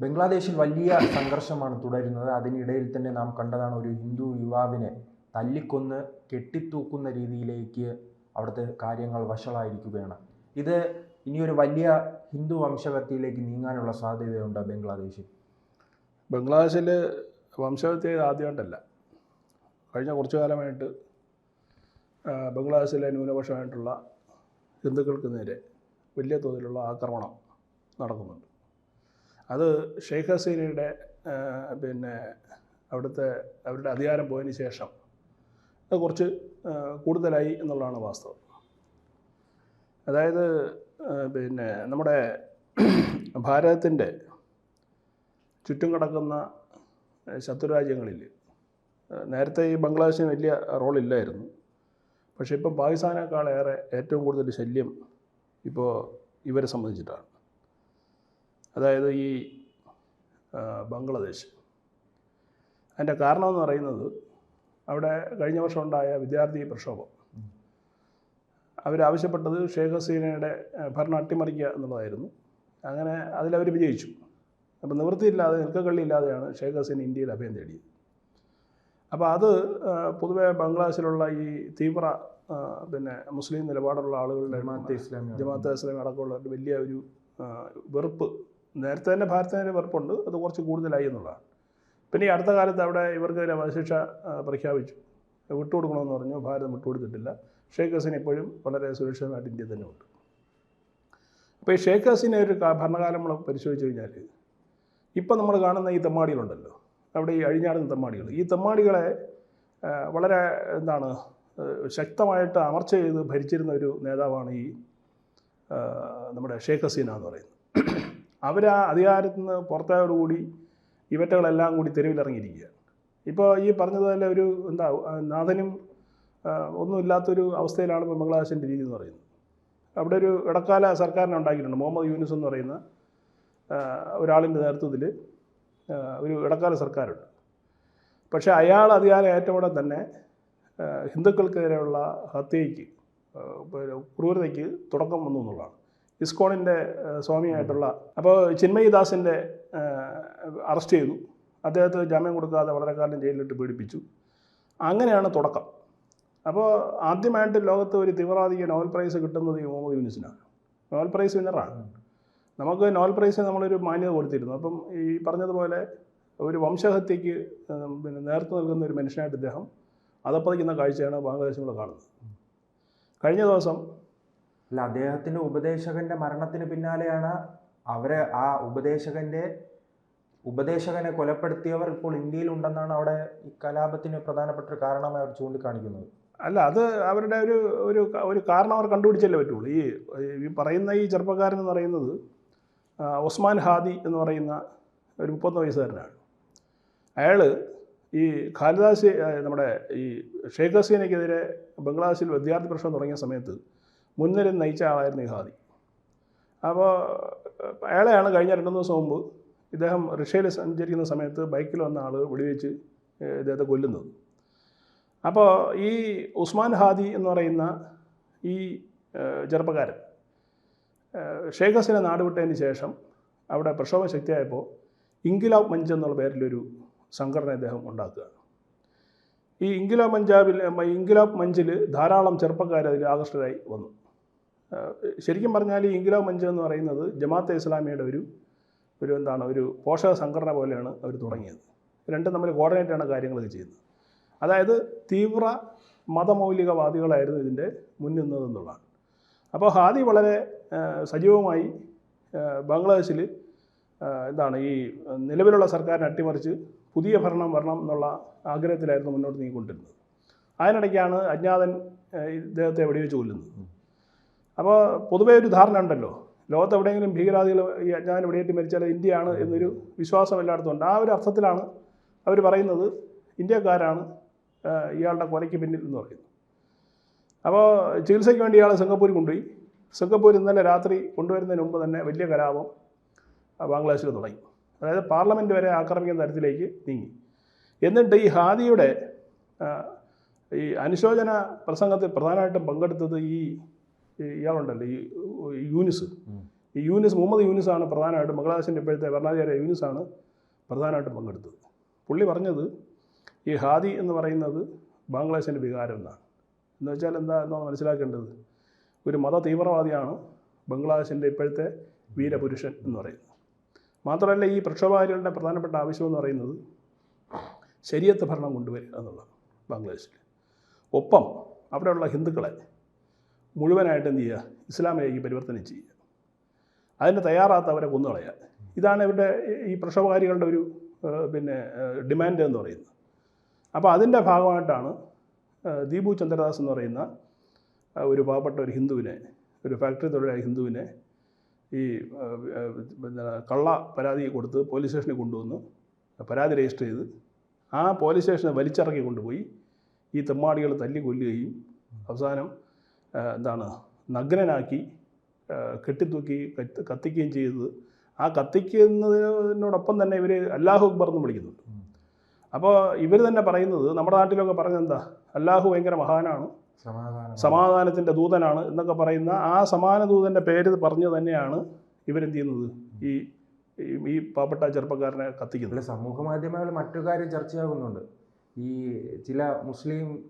ബംഗ്ലാദേശിൽ വലിയ സംഘർഷമാണ് തുടരുന്നത്. അതിനിടയിൽ തന്നെ നാം കണ്ടതാണ് ഒരു ഹിന്ദു യുവാവിനെ തല്ലിക്കൊന്ന് കെട്ടിത്തൂക്കുന്ന രീതിയിലേക്ക് അവിടുത്തെ കാര്യങ്ങൾ വഷളായിരിക്കുകയാണ്. ഇത് ഇനിയൊരു വലിയ ഹിന്ദു വംശഹത്യയിലേക്ക് നീങ്ങാനുള്ള സാധ്യതയുണ്ട് ബംഗ്ലാദേശിൽ. ബംഗ്ലാദേശിൽ വംശഹത്യ ആദ്യമായിട്ടല്ല. കഴിഞ്ഞ കുറച്ചു കാലമായിട്ട് ബംഗ്ലാദേശിലെ ന്യൂനപക്ഷമായിട്ടുള്ള ഹിന്ദുക്കൾക്ക് നേരെ വലിയ തോതിലുള്ള ആക്രമണം നടക്കുന്നുണ്ട്. അത് ഷെയ്ഖ് ഹസീനയുടെ പിന്നെ അവിടുത്തെ അവരുടെ അധികാരം പോയതിന് ശേഷം അത് കുറച്ച് കൂടുതലായി എന്നുള്ളതാണ് വാസ്തവം. അതായത് പിന്നെ നമ്മുടെ ഭാരതത്തിന്റെ ചുറ്റും കിടക്കുന്ന ശത്രുരാജ്യങ്ങളിൽ നേരത്തെ ഈ ബംഗ്ലാദേശിന് വലിയ റോളില്ലായിരുന്നു പക്ഷേ ഇപ്പം പാകിസ്ഥാനേക്കാളേറെ ഏറ്റവും കൂടുതൽ ശല്യം ഇപ്പോൾ ഇവരെ സംബന്ധിച്ചിട്ടാണ്. അതായത് ഈ ബംഗ്ലാദേശ്. അതിന്റെ കാരണമെന്ന് പറയുന്നത് അവിടെ കഴിഞ്ഞ വർഷം ഉണ്ടായ വിദ്യാർത്ഥി പ്രക്ഷോഭം. അവരാവശ്യപ്പെട്ടത് ഷേഖ് ഹസീനയുടെ ഭരണം അട്ടിമറിക്കുക എന്നുള്ളതായിരുന്നു. അങ്ങനെ അതിലവർ വിജയിച്ചു. അപ്പോൾ നിവൃത്തിയില്ലാതെ നിൽക്കക്കള്ളിയില്ലാതെയാണ് ഷേഖ് ഹസീൻ ഇന്ത്യയിൽ അഭയം തേടിയത്. അപ്പോൾ അത് പൊതുവേ ബംഗ്ലാദേശിലുള്ള ഈ തീവ്ര പിന്നെ മുസ്ലിം നിലപാടുള്ള ആളുകളുടെ ജമാഅത്തെ ഇസ്ലാമി ജമാഅത്തെ ഇസ്ലാമി അടക്കമുള്ളവരുടെ വലിയ ഒരു വെറുപ്പ് നേരത്തെ തന്നെ ഭാരതത്തിന്റെ വെറുപ്പുണ്ട് അത് കുറച്ച് കൂടുതലായി എന്നുള്ളതാണ്. പിന്നെ ഈ അടുത്ത കാലത്ത് അവിടെ ഇവർക്ക് വധശിക്ഷ പ്രഖ്യാപിച്ചു. വിട്ടുകൊടുക്കണമെന്ന് പറഞ്ഞു ഭാരതം വിട്ടുകൊടുത്തിട്ടില്ല. ഷേഖ് ഹസീന ഇപ്പോഴും വളരെ സുരക്ഷിതമായിട്ട് ഇന്ത്യ തന്നെ ഉണ്ട്. അപ്പോൾ ഈ ഷേഖ് ഹസീനെ ഒരു ഭരണകാലം നമ്മൾ പരിശോധിച്ച് കഴിഞ്ഞാൽ ഇപ്പം നമ്മൾ കാണുന്ന ഈ തെമ്മാടികളുണ്ടല്ലോ. അവിടെ ഈ അഴിഞ്ഞാടുന്ന തെമ്മാടികൾ. ഈ തെമ്മാടികളെ വളരെ എന്താണ് ശക്തമായിട്ട് അമർച്ച ചെയ്ത് ഭരിച്ചിരുന്ന ഒരു നേതാവാണ് ഈ നമ്മുടെ ഷേഖ് ഹസീന എന്ന് പറയുന്നത്. അവർ ആ അധികാരത്തിൽ നിന്ന് പുറത്തായോടുകൂടി ഇവറ്റകളെല്ലാം കൂടി തെരുവിലിറങ്ങിയിരിക്കുക. ഇപ്പോൾ ഈ പറഞ്ഞതുപോലെ ഒരു എന്താ നാഥനും ഒന്നുമില്ലാത്തൊരു അവസ്ഥയിലാണ് ഇപ്പോൾ ബംഗ്ലാദേശിന്റെ രീതി എന്ന് പറയുന്നത്. അവിടെ ഒരു ഇടക്കാല സർക്കാരിനെ ഉണ്ടാക്കിയിട്ടുണ്ട് മുഹമ്മദ് യൂനിസ് എന്ന് പറയുന്ന ഒരാളിന്റെ നേതൃത്വത്തിൽ ഒരു ഇടക്കാല സർക്കാരുണ്ട്. പക്ഷേ അയാൾ അധികാരം ഏറ്റവുടെ തന്നെ ഹിന്ദുക്കൾക്കെതിരെയുള്ള ഹത്യയ്ക്ക് ക്രൂരതയ്ക്ക് തുടക്കം വന്നു എന്നുള്ളതാണ്. ഇസ്കോണിന്റെ സ്വാമിയായിട്ടുള്ള അപ്പോൾ ചിന്മയിദാസിന്റെ അറസ്റ്റ് ചെയ്തു. അദ്ദേഹത്തെ ജാമ്യം കൊടുക്കാതെ വളരെ കാലം ജയിലിലിട്ട് പീഡിപ്പിച്ചു. അങ്ങനെയാണ് തുടക്കം. അപ്പോൾ ആദ്യമായിട്ട് ലോകത്ത് ഒരു തീവ്രവാദിക്ക് നോവൽ പ്രൈസ് കിട്ടുന്നത് ഈ മുഹമ്മദ് യൂനിസിനാണ്. നോവൽ പ്രൈസ് വിന്നറാണ്. നമുക്ക് നോവൽ പ്രൈസ് നമ്മളൊരു മാന്യത കൊടുത്തിരുന്നു. അപ്പം ഈ പറഞ്ഞതുപോലെ ഒരു വംശഹത്യക്ക് പിന്നെ നേർത്തു നൽകുന്ന ഒരു മനുഷ്യനായിട്ട് ഇദ്ദേഹം അതപ്പതിക്കുന്ന കാഴ്ചയാണ് ബംഗ്ലാദേശിലൂടെ കാണുന്നത്. കഴിഞ്ഞ ദിവസം അല്ല അദ്ദേഹത്തിന്റെ ഉപദേശകന്റെ മരണത്തിന് പിന്നാലെയാണ് അവരെ ആ ഉപദേശകന്റെ ഉപദേശകനെ കൊലപ്പെടുത്തിയവർ ഇപ്പോൾ ഇന്ത്യയിൽ ഉണ്ടെന്നാണ് അവിടെ ഈ കലാപത്തിന് പ്രധാനപ്പെട്ട ഒരു കാരണമായി അവർ ചൂണ്ടിക്കാണിക്കുന്നത്. അല്ല അത് അവരുടെ ഒരു ഒരു ഒരു കാരണം അവർ കണ്ടുപിടിച്ചല്ലേ പറ്റുള്ളൂ. ഈ പറയുന്ന ഈ ചെറുപ്പക്കാരൻ എന്ന് പറയുന്നത് ഒസ്മാൻ ഹാദി എന്ന് പറയുന്ന ഒരു മുപ്പത്തൊന്ന് വയസ്സുകാരനാണ്. അയാൾ ഈ ഖാലിദാസ് നമ്മുടെ ഈ ഷെയ്ഖ് ഹസീനയ്ക്കെതിരെ ബംഗ്ലാദേശിൽ വിദ്യാർത്ഥി പ്രശ്നം തുടങ്ങിയ സമയത്ത് മുൻനിര നയിച്ച ആളായിരുന്നു ഹാദി അപ്പോൾ അയാളെയാണ് കഴിഞ്ഞ രണ്ട് ദിവസം മുമ്പ് ഇദ്ദേഹം റഷ്യയിൽ സഞ്ചരിക്കുന്ന സമയത്ത് ബൈക്കിൽ വന്ന ആൾ വെടിവെച്ച് ഇദ്ദേഹത്തെ കൊല്ലുന്നത്. അപ്പോൾ ഈ ഉസ്മാൻ ഹാദി എന്ന് പറയുന്ന ഈ ചെറുപ്പക്കാരൻ ഷേഖ് ഹസീന നാട് വിട്ടതിന് ശേഷം അവിടെ പ്രക്ഷോഭം ശക്തിയായപ്പോൾ ഇൻകിലാബ് മഞ്ച് എന്നുള്ള പേരിലൊരു സംഘടന ഇദ്ദേഹം ഉണ്ടാക്കുക. ഈ ഇൻകിലാബ് മഞ്ചാബിൽ ഇൻകിലാബ് മഞ്ചിൽ ധാരാളം ചെറുപ്പക്കാർ അതിൽ ആകർഷ്ടരായി വന്നു. ശരിക്കും പറഞ്ഞാൽ ഇൻകിലാബ് മഞ്ച് എന്ന് പറയുന്നത് ജമാഅത്തെ ഇസ്ലാമിയുടെ ഒരു ഒരു എന്താണ് ഒരു പോഷക സംഘടന പോലെയാണ് അവർ തുടങ്ങിയത്. രണ്ടും തമ്മിൽ കോർഡിനേറ്റാണ് കാര്യങ്ങളൊക്കെ ചെയ്യുന്നത്. അതായത് തീവ്ര മതമൗലികവാദികളായിരുന്നു ഇതിന്റെ മുൻനിന്നതെന്നുള്ളതാണ് അപ്പോൾ ഹാദി വളരെ സജീവമായി ബംഗ്ലാദേശിൽ എന്താണ് ഈ നിലവിലുള്ള സർക്കാരിനെ അട്ടിമറിച്ച് പുതിയ ഭരണം വരണം എന്നുള്ള ആഗ്രഹത്തിലായിരുന്നു മുന്നോട്ട് നീങ്ങിക്കൊണ്ടിരുന്നത്. അതിനിടയ്ക്കാണ് അജ്ഞാതൻ ഇദ്ദേഹത്തെ വെടിവെച്ച് കൊല്ലുന്നത്. അപ്പോൾ പൊതുവേ ഒരു ധാരണ ഉണ്ടല്ലോ. ലോകത്ത് എവിടെയെങ്കിലും ഭീകരാദികൾ ഈ അജ്ഞാനം വെടിയേറ്റ് മരിച്ചാൽ ഇന്ത്യയാണ് എന്നൊരു വിശ്വാസം എല്ലായിടത്തും ഉണ്ട്. ആ ഒരു അർത്ഥത്തിലാണ് അവർ പറയുന്നത് ഇന്ത്യക്കാരാണ് ഇയാളുടെ കൊലയ്ക്ക് പിന്നിൽ എന്ന് പറയുന്നത്. അപ്പോൾ ചികിത്സയ്ക്ക് വേണ്ടി ഇയാൾ സിംഗപ്പൂരിൽ കൊണ്ടുപോയി. സിംഗപ്പൂർ ഇന്നലെ രാത്രി കൊണ്ടുവരുന്നതിന് മുമ്പ് തന്നെ വലിയ കലാപം ബംഗ്ലാദേശിൽ തുടങ്ങി. അതായത് പാർലമെന്റ് വരെ ആക്രമിക്കുന്ന തരത്തിലേക്ക് നീങ്ങി. എന്നിട്ട് ഈ ഹാദിയുടെ ഈ അനുശോചന പ്രസംഗത്തിൽ പ്രധാനമായിട്ടും പങ്കെടുത്തത് ഈ ഇയാളുണ്ടല്ലോ ഈ യൂനിസ്. ഈ യൂനിസ് മുഹമ്മദ് യൂനിസാണ് പ്രധാനമായിട്ടും ബംഗ്ലാദേശിന്റെ ഇപ്പോഴത്തെ ഭരണാധികാരി യൂനിസാണ് പ്രധാനമായിട്ടും പങ്കെടുത്തത്. പുള്ളി പറഞ്ഞത് ഈ ഹാദി എന്ന് പറയുന്നത് ബംഗ്ലാദേശിന്റെ വികാരം എന്നാണ്. എന്ന് വെച്ചാൽ എന്താ എന്നാണ് മനസ്സിലാക്കേണ്ടത്? ഒരു മത തീവ്രവാദിയാണ് ബംഗ്ലാദേശിന്റെ ഇപ്പോഴത്തെ വീരപുരുഷൻ എന്ന് പറയുന്നത്. മാത്രമല്ല ഈ പ്രക്ഷോഭകാരികളുടെ പ്രധാനപ്പെട്ട ആവശ്യം എന്ന് പറയുന്നത് ശരിയത്ത് ഭരണം കൊണ്ടുവരിക എന്നുള്ളതാണ് ബംഗ്ലാദേശിൽ. ഒപ്പം അവിടെയുള്ള ഹിന്ദുക്കളെ മുഴുവനായിട്ട് എന്ത് ചെയ്യുക? ഇസ്ലാമിലേക്ക് പരിവർത്തനം ചെയ്യുക. അതിന് തയ്യാറാത്തവരെ കൊന്നുകളയുക. ഇതാണ് ഇവരുടെ ഈ പ്രക്ഷോഭകാരികളുടെ ഒരു പിന്നെ ഡിമാൻഡ് എന്ന് പറയുന്നത്. അപ്പോൾ അതിന്റെ ഭാഗമായിട്ടാണ് ദീപു ചന്ദ്രദാസ് എന്ന് പറയുന്ന ഒരു പാവപ്പെട്ട ഒരു ഹിന്ദുവിനെ ഒരു ഫാക്ടറി തൊഴിലാളി ഹിന്ദുവിനെ ഈ കള്ള പരാതി കൊടുത്ത് പോലീസ് സ്റ്റേഷനിൽ കൊണ്ടുവന്ന് പരാതി രജിസ്റ്റർ ചെയ്ത് ആ പോലീസ് സ്റ്റേഷനെ വലിച്ചിറക്കി കൊണ്ടുപോയി ഈ തെമ്മാടികൾ തല്ലി കൊല്ലുകയും അവസാനം എന്താണ് നഗ്നനാക്കി കെട്ടിത്തൂക്കി കത്ത് കത്തിക്കുകയും ചെയ്തത്. ആ കത്തിക്കുന്നതിനോടൊപ്പം തന്നെ ഇവർ അല്ലാഹു അക്ബർ എന്ന് വിളിക്കുന്നുണ്ട്. അപ്പോൾ ഇവർ തന്നെ പറയുന്നത് നമ്മുടെ നാട്ടിലൊക്കെ പറഞ്ഞത് എന്താ അല്ലാഹു ഭയങ്കര മഹാനാണ്. സമാധാനം. സമാധാനത്തിന്റെ ദൂതനാണ് എന്നൊക്കെ പറയുന്ന ആ സമാന ദൂതന്റെ പേര് പറഞ്ഞു തന്നെയാണ് ഇവരെന്ത് ചെയ്യുന്നത്? ഈ ഈ- ഈ പാവപ്പെട്ട ചെറുപ്പക്കാരനെ കത്തിക്കുന്നത്. സമൂഹ മാധ്യമങ്ങളിൽ മറ്റു കാര്യം ചർച്ചയാകുന്നുണ്ട്. ഈ ചില മുസ്ലിം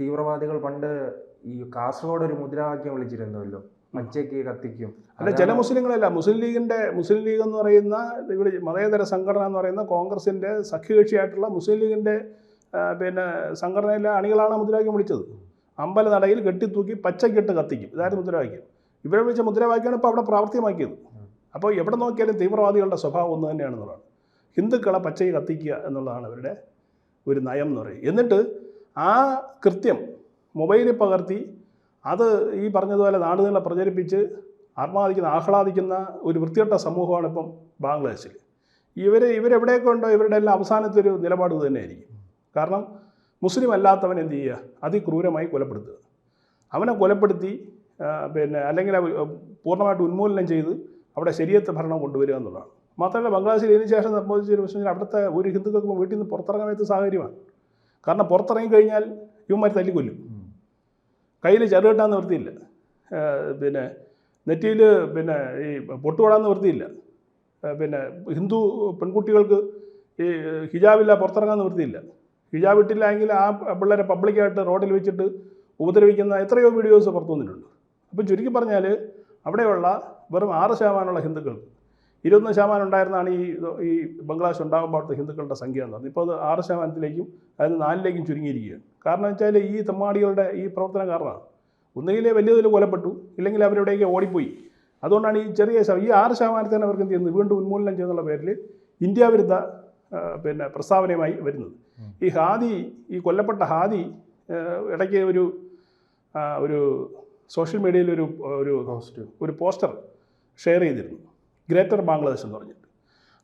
തീവ്രവാദികൾ പണ്ട് ഈ കാസർഗോഡ് ഒരു മുദ്രാവാക്യം വിളിച്ചിരുന്നല്ലോ. പച്ചയ്ക്ക് കത്തിക്കും. അല്ല ചില മുസ്ലിങ്ങളല്ല മുസ്ലിം ലീഗിന്റെ മുസ്ലിം ലീഗ് എന്ന് പറയുന്ന ഇവിടെ മതേതര സംഘടന എന്ന് പറയുന്ന കോൺഗ്രസിന്റെ സഖ്യകക്ഷിയായിട്ടുള്ള മുസ്ലിം ലീഗിന്റെ പിന്നെ സംഘടനയിലെ അണികളാണ് മുദ്രാവാക്യം വിളിച്ചത്. അമ്പല നടയിൽ കെട്ടിത്തൂക്കി പച്ചക്കിട്ട് കത്തിക്കും. ഇതായിരുന്നു മുദ്രാവാക്യം. ഇവരെ വിളിച്ച മുദ്രാവാക്യമാണ് ഇപ്പോൾ അവിടെ പ്രാവർത്തികമാക്കിയത്. അപ്പോൾ എവിടെ നോക്കിയാലും തീവ്രവാദികളുടെ സ്വഭാവം ഒന്ന് തന്നെയാണെന്നുള്ളതാണ് ഹിന്ദുക്കളെ പച്ചയ്ക്ക് കത്തിക്കുക എന്നുള്ളതാണ് അവരുടെ ഒരു നയം എന്ന് പറയുന്നത്. എന്നിട്ട് ആ കൃത്യം മൊബൈലിൽ പകർത്തി അത് ഈ പറഞ്ഞതുപോലെ നാടുകളെ പ്രചരിപ്പിച്ച് ആത്മാദിക്കുന്ന ആഹ്ലാദിക്കുന്ന ഒരു വൃത്തികെട്ട സമൂഹമാണ് ഇപ്പം ബാംഗ്ലാദേശിൽ ഇവർ ഇവരെവിടെയൊക്കെ ഉണ്ടോ ഇവരുടെ എല്ലാം അവസാനത്തെ ഒരു നിലപാട് തന്നെയായിരിക്കും. കാരണം മുസ്ലിം അല്ലാത്തവൻ എന്ത് ചെയ്യുക? അതിക്രൂരമായി കൊലപ്പെടുത്തുക. അവനെ കൊലപ്പെടുത്തി പിന്നെ അല്ലെങ്കിൽ പൂർണമായിട്ട് ഉന്മൂലനം ചെയ്ത് അവിടെ ശരീരത്തെ ഭരണം കൊണ്ടുവരിക എന്നുള്ളതാണ്. മാത്രമല്ല ബംഗ്ലാദേശിൽ ഇതിന് ശേഷം സംഭവിച്ചൊരു പ്രശ്നം അവിടുത്തെ ഒരു ഹിന്ദുക്കൾക്കും വീട്ടിൽ നിന്ന് പുറത്തിറങ്ങാൻ പറ്റുന്ന സാഹചര്യമാണ്. കാരണം പുറത്തിറങ്ങി കഴിഞ്ഞാൽ ഇവന്മാർ തല്ലിക്കൊല്ലും. കയ്യിൽ ചെറുകെട്ടാൻ നിവൃത്തിയില്ല പിന്നെ നെറ്റിയിൽ പിന്നെ ഈ പൊട്ടുപൊടാൻ നിവൃത്തിയില്ല പിന്നെ ഹിന്ദു പെൺകുട്ടികൾക്ക് ഈ ഹിജാബില്ല പുറത്തിറങ്ങാൻ നിവൃത്തിയില്ല ഹിജാബ് ഇട്ടില്ല എങ്കിൽ ആ പിള്ളേരെ പബ്ലിക്കായിട്ട് റോഡിൽ വെച്ചിട്ട് ഉപദ്രവിക്കുന്ന എത്രയോ വീഡിയോസ് പുറത്തു വന്നിട്ടുണ്ട്. അപ്പം ചുരുക്കി പറഞ്ഞാൽ അവിടെയുള്ള വെറും ആറ് ശതമാനമുള്ള ഹിന്ദുക്കൾക്ക് ഇരുപത്തൊന്ന് ശതമാനം ഉണ്ടായിരുന്നാണ് ഈ ഈ ബംഗ്ലാദേശ് ഉണ്ടാകുമ്പോൾ അവിടുത്തെ ഹിന്ദുക്കളുടെ സംഖ്യ എന്ന് പറഞ്ഞത് ഇപ്പോൾ അത് ആറ് ശതമാനത്തിലേക്കും അതായത് നാലിലേക്കും ചുരുങ്ങിയിരിക്കുകയാണ്. കാരണം വെച്ചാൽ ഈ തെമ്മാടികളുടെ ഈ പ്രവർത്തനം കാരണമാണ്. ഒന്നുകിൽ വലിയ തോതിൽ കൊലപ്പെട്ടു ഇല്ലെങ്കിൽ അവരുടെയൊക്കെ ഓടിപ്പോയി. അതുകൊണ്ടാണ് ഈ ചെറിയ ഈ ആറ് ശതമാനത്തിന് അവർക്ക് എന്ത് ചെയ്യുന്നത്? വീണ്ടും ഉന്മൂലനം ചെയ്യുന്നുള്ള പേരിൽ ഇന്ത്യ വിരുദ്ധ പിന്നെ പ്രസ്താവനയുമായി വരുന്നത്. ഈ ഹാദി ഈ കൊല്ലപ്പെട്ട ഹാദി ഇടയ്ക്ക് ഒരു ഒരു സോഷ്യൽ മീഡിയയിൽ ഒരു ഒരു ഒരു പോസ്റ്റർ ഷെയർ ചെയ്തിരുന്നു. ഗ്രേറ്റർ ബംഗ്ലാദേശ് എന്ന് പറഞ്ഞിട്ട്.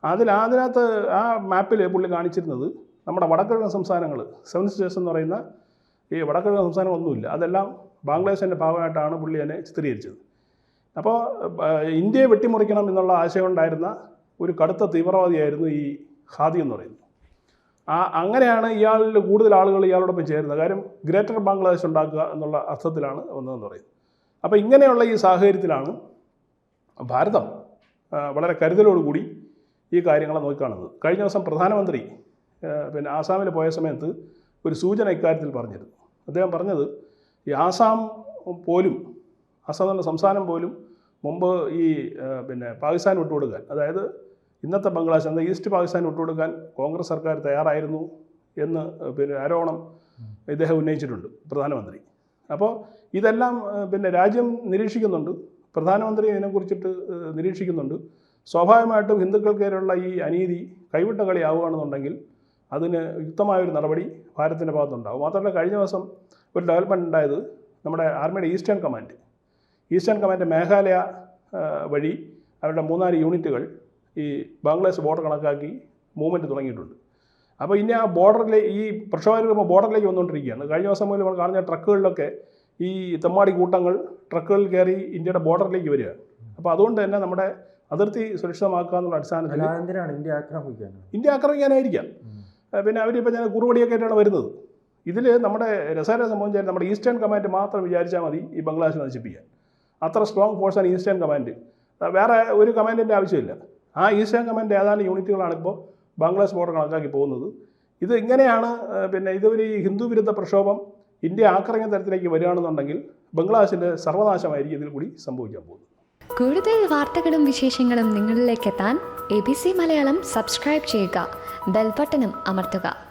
അതിൽ അതിനകത്ത് ആ മാപ്പിൽ പുള്ളി കാണിച്ചിരുന്നത് നമ്മുടെ വടക്കിഴക്കൻ സംസ്ഥാനങ്ങൾ സെവൻ സ്റ്റേറ്റ്സ് എന്ന് പറയുന്ന ഈ വടക്കിഴക്കൻ സംസ്ഥാനങ്ങളൊന്നുമില്ല. അതെല്ലാം ബാംഗ്ലാദേശിന്റെ ഭാഗമായിട്ടാണ് പുള്ളി എന്നെ ചിത്രീകരിച്ചത്. അപ്പോൾ ഇന്ത്യയെ വെട്ടിമുറിക്കണം എന്നുള്ള ആശയം ഉണ്ടായിരുന്ന ഒരു കടുത്ത തീവ്രവാദിയായിരുന്നു ഈ ഖാദി എന്ന് പറയുന്നത്. ആ അങ്ങനെയാണ് ഇയാളിൽ കൂടുതൽ ആളുകൾ ഇയാളോടൊപ്പം ചേരുന്നത്. കാര്യം ഗ്രേറ്റർ ബാംഗ്ലാദേശ് ഉണ്ടാക്കുക എന്നുള്ള അർത്ഥത്തിലാണ് വന്നതെന്ന് പറയുന്നത്. അപ്പോൾ ഇങ്ങനെയുള്ള ഈ സാഹചര്യത്തിലാണ് ഭാരതം വളരെ കരുതലോടുകൂടി ഈ കാര്യങ്ങളെ നോക്കിക്കാണുന്നത്. കഴിഞ്ഞ ദിവസം പ്രധാനമന്ത്രി പിന്നെ ആസാമിൽ പോയ സമയത്ത് ഒരു സൂചന ഇക്കാര്യത്തിൽ പറഞ്ഞിരുന്നു. അദ്ദേഹം പറഞ്ഞത് ഈ ആസാം പോലും ആസാം എന്ന സംസ്ഥാനം പോലും മുമ്പ് ഈ പിന്നെ പാകിസ്ഥാൻ വിട്ടുകൊടുക്കാൻ അതായത് ഇന്നത്തെ ബംഗ്ലാദേശ് എന്ന ഈസ്റ്റ് പാകിസ്ഥാൻ വിട്ടുകൊടുക്കാൻ കോൺഗ്രസ് സർക്കാർ തയ്യാറായിരുന്നു എന്ന് പിന്നെ ആരോപണം ഇദ്ദേഹം ഉന്നയിച്ചിട്ടുണ്ട് പ്രധാനമന്ത്രി. അപ്പോൾ ഇതെല്ലാം പിന്നെ രാജ്യം നിരീക്ഷിക്കുന്നുണ്ട്. പ്രധാനമന്ത്രി ഇതിനെക്കുറിച്ചിട്ട് നിരീക്ഷിക്കുന്നുണ്ട്. സ്വാഭാവികമായിട്ടും ഹിന്ദുക്കൾക്കെതിരെയുള്ള ഈ അനീതി കൈവിട്ട കളിയാവുകയാണെന്നുണ്ടെങ്കിൽ അതിന് യുക്തമായൊരു നടപടി ഭാരതത്തിന്റെ ഭാഗത്തുണ്ടാകും മാത്രമല്ല കഴിഞ്ഞ ദിവസം ഒരു ഡെവലപ്മെന്റ് ഉണ്ടായത് നമ്മുടെ ആർമിയുടെ eastern command. Eastern command Meghalaya വഴി അവരുടെ മൂന്നാൽ യൂണിറ്റുകൾ ഈ ബംഗ്ലാദേശ് ബോർഡർ കണക്കാക്കി മൂവ്മെന്റ് തുടങ്ങിയിട്ടുണ്ട്. അപ്പോൾ ഇനി ആ ബോർഡറിലെ ഈ പ്രക്ഷോഭകർ ബോർഡറിലേക്ക് വന്നുകൊണ്ടിരിക്കുകയാണ്. കഴിഞ്ഞ ദിവസം മുതൽ നമ്മൾ കാണുന്ന ട്രക്കുകളിലൊക്കെ ഈ തെമ്മാടി കൂട്ടങ്ങൾ ട്രക്കുകളിൽ കയറി ഇന്ത്യയുടെ ബോർഡറിലേക്ക് വരിക. അപ്പോൾ അതുകൊണ്ട് തന്നെ നമ്മുടെ അതിർത്തി സുരക്ഷിതമാക്കുക എന്നുള്ള അടിസ്ഥാനത്തിൽ ഇന്ത്യ ആക്രമിക്കാൻ ഇന്ത്യ ആക്രമിക്കാനായിരിക്കാം. പിന്നെ അവരിപ്പോൾ ഞാൻ കുറുപടിയൊക്കെ ആയിട്ടാണ് വരുന്നത്. ഇതിൽ നമ്മുടെ രസായന സംബന്ധിച്ചാൽ നമ്മുടെ ഈസ്റ്റേൺ കമാൻഡ് മാത്രം വിചാരിച്ചാൽ മതി ഈ ബംഗ്ലാദേശ് നശിപ്പിക്കാൻ. അത്ര സ്ട്രോങ് ഫോഴ്സാണ് ഈസ്റ്റേൺ കമാൻഡ്. വേറെ ഒരു കമാൻഡിന്റെ ആവശ്യമില്ല. ആ ഈസ്റ്റേൺ കമാൻഡ് ഏതാനും യൂണിറ്റുകളാണ് ഇപ്പോൾ ബംഗ്ലാദേശ് ബോർഡർ കണക്കാക്കി പോകുന്നത്. ഇത് ഇങ്ങനെയാണ് പിന്നെ ഇതൊരു ഹിന്ദു വിരുദ്ധ പ്രക്ഷോഭം ഇന്ത്യ ആക്രമിക്കുന്ന തരത്തിലേക്ക് വരികയാണെന്നുണ്ടെങ്കിൽ ബംഗ്ലാദേശിന്റെ സർവനാശമായിരിക്കും ഇതിൽ കൂടി സംഭവിക്കാൻ പോകുന്നത്. കൂടുതൽ വാർത്തകളും വിശേഷങ്ങളും നിങ്ങളിലേക്ക് എത്താൻ A B C Malayalam subscribe ചെയ്യുക ബെൽബട്ടനും അമർത്തുക.